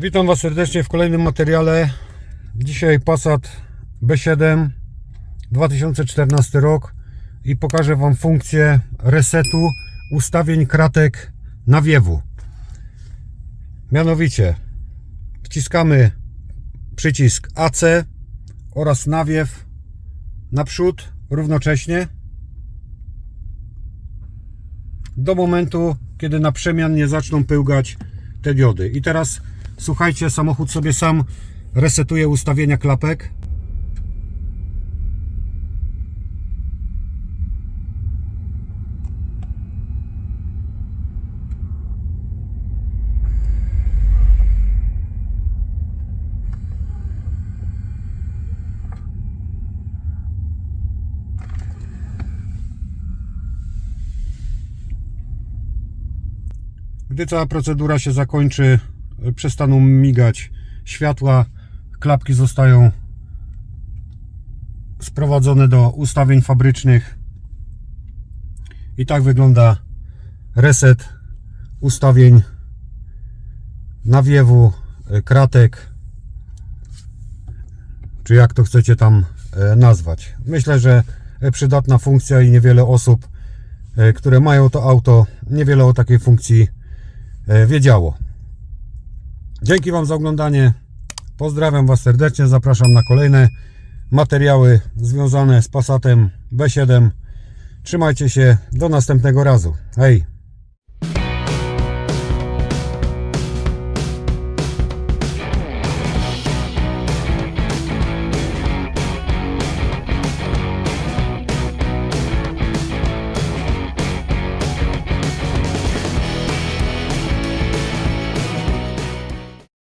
Witam Was serdecznie w kolejnym materiale. Dzisiaj Passat B7 2014 rok i pokażę Wam funkcję resetu ustawień kratek nawiewu. Mianowicie wciskamy przycisk AC oraz nawiew naprzód równocześnie do momentu, kiedy na przemian nie zaczną pyłgać te diody. I teraz słuchajcie, samochód sobie sam resetuje ustawienia klapek. Gdy cała procedura się zakończy, przestaną migać światła, klapki zostają sprowadzone do ustawień fabrycznych. I tak wygląda reset ustawień nawiewu, e, kratek, czy jak to chcecie tam e, nazwać. Myślę, że e, przydatna funkcja i niewiele osób, które mają to auto, niewiele o takiej funkcji wiedziało. Dzięki Wam za oglądanie. Pozdrawiam Was serdecznie. Zapraszam na kolejne materiały związane z Passatem B7. Trzymajcie się. Do następnego razu. Hej!